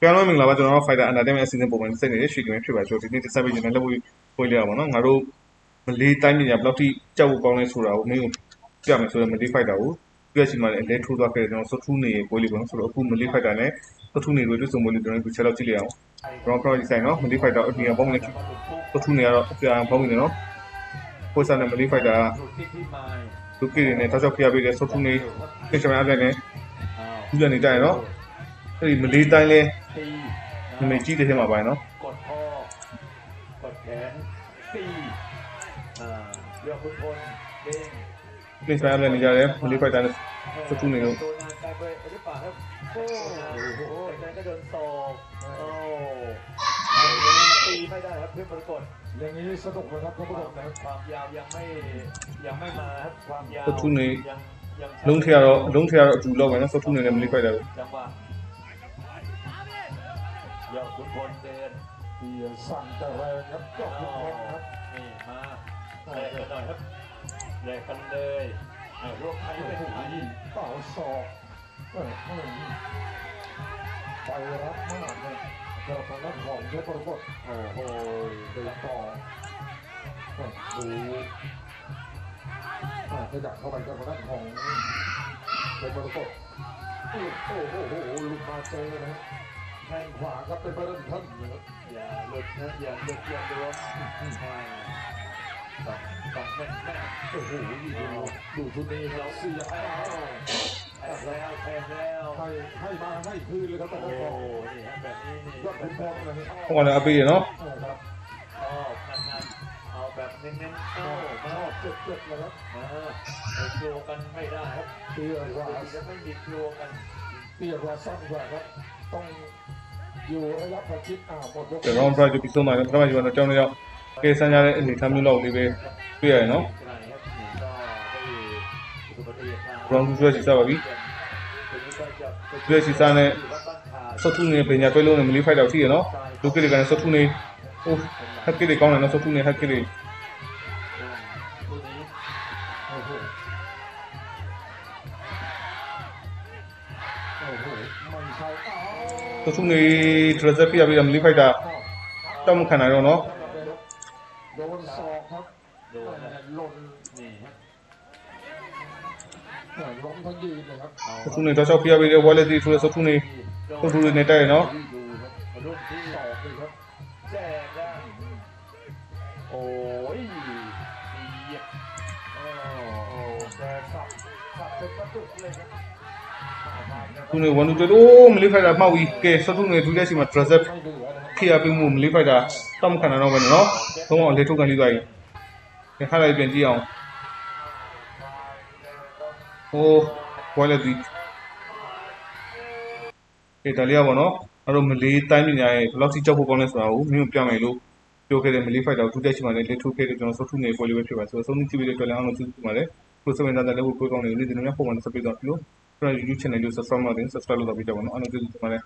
ပြန်လို့မင်္ဂလာပါကျွန်တော်တို့ Fighter Entertainment အစီအစဉ်ပုံမှန်စိတ်နေတဲ့ရွှေကင်းဖြစ်ပါကျွန်တော်ဒီနေ့တက်ဆက်ပေးခြင်းနဲ့လက်ဝဲပွင့်ရအောင်နော်ငါတို့မလေးတိုင်းပညာဘယ်လောက်ထိကြောက်ဖို့ကောင်းလဲဆိုတာကိုမင်းကိုပြမယ်ဆိုတော့မလေး Fighter ကိုပြည့်ချင်မှလည်းအလဲထိုးသွားခဲ့တယ်ကျွန်တော်ဆွတ်ထူးနေပွဲလေးပေါ့နော်ဆိုတော့အခုမလေး Fighter နဲ့ဆွတ်ထူးနေကိုတွေ့ဆုံပွဲလေးကျွန်တော်တို့ချက်တော့ကြည့်လိုက်အောင်ကျွန်တော် Pro ဆိုင်နော်မလေး Fighter အပြင်ပေါင်းနေဆွတ်ထူးနေကတော့အပြန်ပေါင်းနေနော်ပိုစံနဲ့မလေး Fighter ကလူကိတွေနဲ့တောက်ချောက်ဖျားပေးတယ်ဆွတ်ထူးနေပြင်ချင်မှအပြန်နဲ့ခုပြန်နေကြရနော်အဲ့ဒီမလေးတိုင်းလဲ ตี နမိတ်ကြီးတဲ့ထဲမှာပါနော် กดคอกดแขนตีอ่าเรือพุทธพลเด้ง ပင်းဆိုင်ရနေကြတယ်မလေးဖိုက်တာနဲ့ พุทธพลเนี่ย โดนงานกลายไปหรือเปล่าครับโอ้โหจากนั้นก็โดนศอกโอ้ตีไม่ได้ครับเพื่อนปรากฏ อย่างนี้สนุกนะครับท่านผู้ชมนะ ความยาวยังไม่ยังไม่มาครับความยาว พุทธพลเนี่ย ยังยัง လုံးထရတော့လုံးထရတော့အတူလောက်ပဲနော်ဆွတ်ထူးနေတယ်မလေးဖိုက်တာကို จั งหวะยอดขุนพลเดินที่สั่งแต่แรงครับยอดขุนพลครับ นี่มาแลกกันหน่อยครับแลกกันเลยเอารวมไทยโอ้เป็นโหไทยเต่าศอกเอ้ยเอ้ยไปรับมากนะกระทางด้านของเพชรปรากฏโอ้โหเดินต่อเอ้ยดูอ่าขยับเข้าไปกระทางด้านของเพชรปรากฏโอ้โหโอ้โหโอ้โหลุกมาเจอนะ แข้งขวาครับเป็นประเด็นมต้นนะครัอย่าหลุดนะอย่าหลุดอย่าโดนต้องต้องแม่นแม่นโอ้โหดูดูชุนี้เราเสียแล้วแทงแล้วแทงแล้วให้ให้มาให้คืนเลยครับตะโอ้โหนี่ฮะแบบนี้นี่ยอดขุนเลนะฮะพวกอะไรอาบีเนาะครับชอบนะครับเอาแบบเน้นๆเข้ามาเจ็บๆเลยครับเออโยกันไม่ได้ครับเชื่อว่าจะไม่ดิดโยกัน round drive ကိုပြီးဆုံးပါတယ်ပထမကျွန်တော်တောင်းလိုက်တော့ကဲဆန်းကြတဲ့အနေထားမျိုးလောက်လေးပဲတွေ့ရတယ်နော် round 2ရှိစားပါပြီတွေ့ရှိစားနဲ့ဆော့ထူနေပညာပဲလုံးနဲ့မလီဖိုက်တော့ရှိရနော်လူကိလေကန်ဆော့ထူနေဟိုဟက်ကစ်တွေကောင်းတယ်နော်ဆော့ထူနေဟက်ကစ်တွေ โอ้โหไม่ใช่อ้าว ဆွတ်ထူးနေ dress ပြရပြီးတော့မလေးဖိုက်တာတောက်မခံနိုင်တော့နော် โดนศอกครับ โดนนะ หล่น นี่ฮะ แหม่ล้มทั้งยืนเลยครับ ဆွတ်ထူးနေတော့ချောက်ပြရပြီးတော့ wallet တွေထိုးဆွတ်ထူးနေဆွတ်ထူးနေတိုက်ရနော် ดูครับ รุ่นที่ ศอกเลยครับ แจกได้โอ้ยเสียบโอ้ โอ้แกสับสับเป็นประจุเลยครับ tune wanu te o mili fighter ma wi ke so tune du le si ma dresser ခေရပေးမှုမလေးဖိုက်တာတောက်ခံတာတော့ပဲနော်သုံးအောင်လေထုတ်ခံလေးသွားရင်ဒီခါလိုက်ပြန်ကြည့်အောင်ဟိုဝိုင်လက်ဒီအေးဒါလေးရပါတော့အဲ့တော့မလေးတိုင်းပညာရဲ့ဘယ်လောက်ထိကြောက်ဖို့ကောင်းလဲဆိုတာကိုမင်းတို့ပြမယ်လို့ပြောခဲ့တဲ့မလေးဖိုက်တာကိုသူတက်ချင်ပါတယ်လေထုတ်ခဲ့တဲ့ကျွန်တော်ဆုထုနေပွဲလေးပဲဖြစ်ပါဆိုတော့ဆုံးဖြတ်ပြီးတဲ့အတွက်လည်းအောင်လို့သူပါတယ်ပရိုဆိုမန်တာလည်းကိုကိုကောင်းနေလို့ဒီနေ့မှပုံမှန်ဆက်ပြီးတော့ပြုလို့ YouTube channel ကို subscribe လုပ်တယ် subscribe လုပ်တော့ပြီးကြပါတော့အဲ့တော့ဒီမှာလည်း